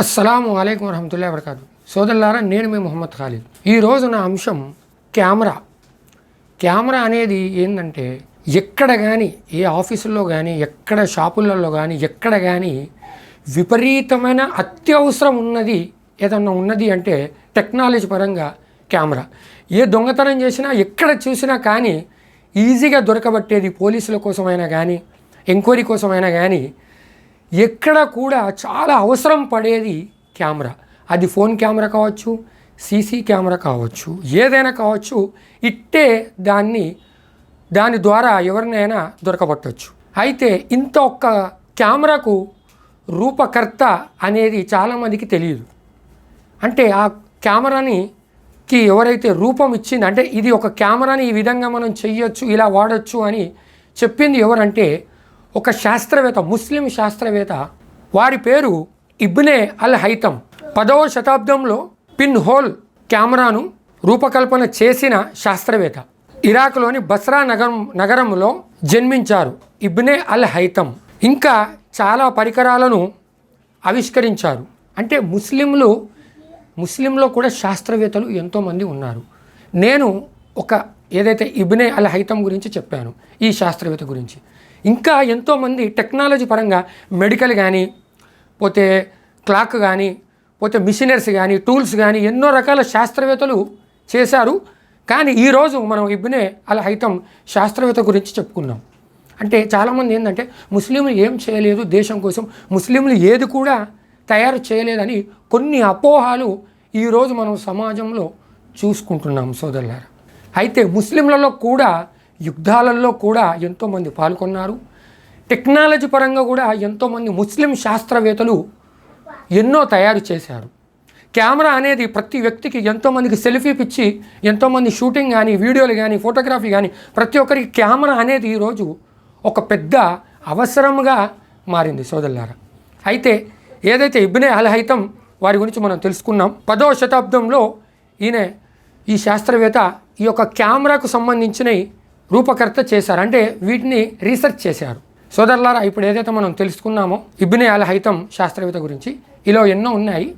అస్సలాము అయికం వరహతుల్లా వరకాదు సోదరులారా నేను మీ మొహమ్మద్ ఖాలిద్. ఈరోజు నా అంశం కెమెరా. కెమెరా అనేది ఏంటంటే ఎక్కడ కానీ ఏ ఆఫీసుల్లో కానీ ఎక్కడ షాపులలో కానీ ఎక్కడ కానీ విపరీతమైన అత్యవసరం ఉన్నది ఏదన్నా ఉన్నది అంటే టెక్నాలజీ పరంగా కెమెరా. ఏ దొంగతనం చేసినా ఎక్కడ చూసినా కానీ ఈజీగా దొరకబట్టేది పోలీసుల కోసమైనా కానీ ఎంక్వైరీ కోసమైనా కానీ ఎక్కడ కూడా చాలా అవసరం పడేది కెమెరా. అది ఫోన్ కెమెరా కావచ్చు సీసీ కెమెరా కావచ్చు ఏదైనా కావచ్చు ఇట్టే దాన్ని దాని ద్వారా ఎవరినైనా దొరకబట్టవచ్చు అయితే ఇంత ఒక్క కెమెరాకు రూపకర్త అనేది చాలామందికి తెలియదు. అంటే ఆ కెమెరాని కి ఎవరైతే రూపం ఇచ్చింది అంటే ఇది ఒక కెమెరాని ఈ విధంగా మనం చెయ్యొచ్చు ఇలా వాడచ్చు అని చెప్పింది ఎవరంటే ఒక శాస్త్రవేత్త ముస్లిం శాస్త్రవేత్త. వారి పేరు ఇబ్నే అల్ హైతం పదవ శతాబ్దంలో పిన్ హోల్ కెమెరాను రూపకల్పన చేసిన శాస్త్రవేత్త. ఇరాక్లోని బస్రా నగరం నగరంలో జన్మించారు ఇబ్నే అల్ హైతం ఇంకా చాలా పరికరాలను ఆవిష్కరించారు. అంటే ముస్లింలు ముస్లింలో కూడా శాస్త్రవేత్తలు ఎంతోమంది ఉన్నారు. నేను ఒక ఏదైతే ఇబ్నే అల్ హైతం గురించి చెప్పాను ఈ శాస్త్రవేత్త గురించి. ఇంకా ఎంతోమంది టెక్నాలజీ పరంగా మెడికల్ కానీ పోతే క్లాక్ కానీ పోతే మిషనరీస్ కానీ టూల్స్ కానీ ఎన్నో రకాల శాస్త్రవేత్తలు చేశారు. కానీ ఈరోజు మనం ఇబ్నే అలా హైతం శాస్త్రవేత్త గురించి చెప్పుకున్నాం. అంటే చాలామంది ఏంటంటే ముస్లింలు ఏం చేయలేదు దేశం కోసం ముస్లింలు ఏది కూడా తయారు చేయలేదని కొన్ని అపోహాలు ఈరోజు మనం సమాజంలో చూసుకుంటున్నాం సోదరులారా. అయితే ముస్లింలలో కూడా యుద్ధాలలో కూడా ఎంతోమంది పాల్గొన్నారు. టెక్నాలజీ పరంగా కూడా ఎంతోమంది ముస్లిం శాస్త్రవేత్తలు ఎన్నో తయారు చేశారు. కెమెరా అనేది ప్రతి వ్యక్తికి ఎంతోమందికి సెల్ఫీ పిచ్చి ఎంతోమంది షూటింగ్ కానీ వీడియోలు కానీ ఫోటోగ్రఫీ కానీ ప్రతి ఒక్కరికి కెమెరా అనేది ఈరోజు ఒక పెద్ద అవసరంగా మారింది సోదరులారా. అయితే ఏదైతే ఇబ్నే అల్హైతం వారి గురించి మనం తెలుసుకున్నాం పదవ శతాబ్దంలో ఈయన ఈ శాస్త్రవేత్త ఈ యొక్క కెమెరాకు సంబంధించినవి రూపకర్త చేశారు. అంటే వీటిని రీసెర్చ్ చేశారు. సోదరులారా ఇప్పుడు ఏదైతే మనం తెలుసుకున్నామో ఇబ్నే అల్ హైతం శాస్త్రవేత్త గురించి ఇలా ఎన్నో ఉన్నాయి.